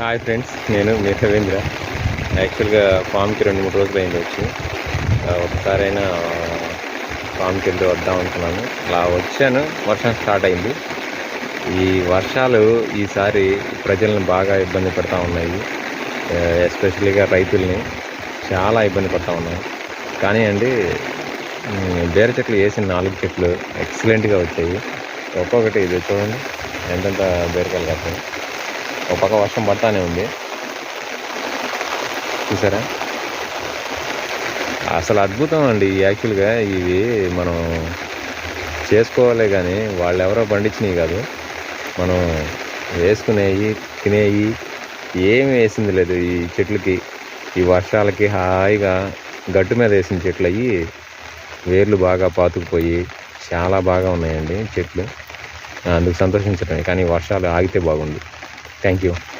Hi friends నేను మీ రవీంద్ర యాక్చువల్గా ఫామ్కి రెండు మూడు రోజులు అయింది వచ్చి. ఒకసారైనా ఫామ్కి వెళ్ళి వద్దాం అనుకున్నాను. అలా వచ్చాను వర్షం స్టార్ట్ అయింది. ఈ వర్షాలు ఈసారి ప్రజలను బాగా ఇబ్బంది పెడతా ఉన్నాయి. ఎస్పెషలీగా రైతుల్ని చాలా ఇబ్బంది పడతా ఉన్నాయి. కానీ అండి బేర చెట్లు వేసిన నాలుగు చెట్లు ఎక్సలెంట్గా వచ్చాయి. ఒక్కొక్కటి ఇది చూడండి ఎంతెంత బేరకాయలు కాస్తాయి. ఒక పక్క వర్షం పడతానే ఉంది. చూసారా? అసలు అద్భుతం అండి యాక్చువల్గా ఇవి మనం చేసుకోవాలి కానీ వాళ్ళు ఎవరో పండించినవి కాదు. మనం వేసుకునేవి తినేవి ఏమి వేసింది లేదు ఈ చెట్లకి. ఈ వర్షాలకి హాయిగా గట్టు మీద వేసిన చెట్లు అయ్యి వేర్లు బాగా పాతుకుపోయి చాలా బాగా ఉన్నాయండి చెట్లు. అందుకు సంతోషించటమే. కానీ వర్షాలు ఆగితే బాగుంది Thank you.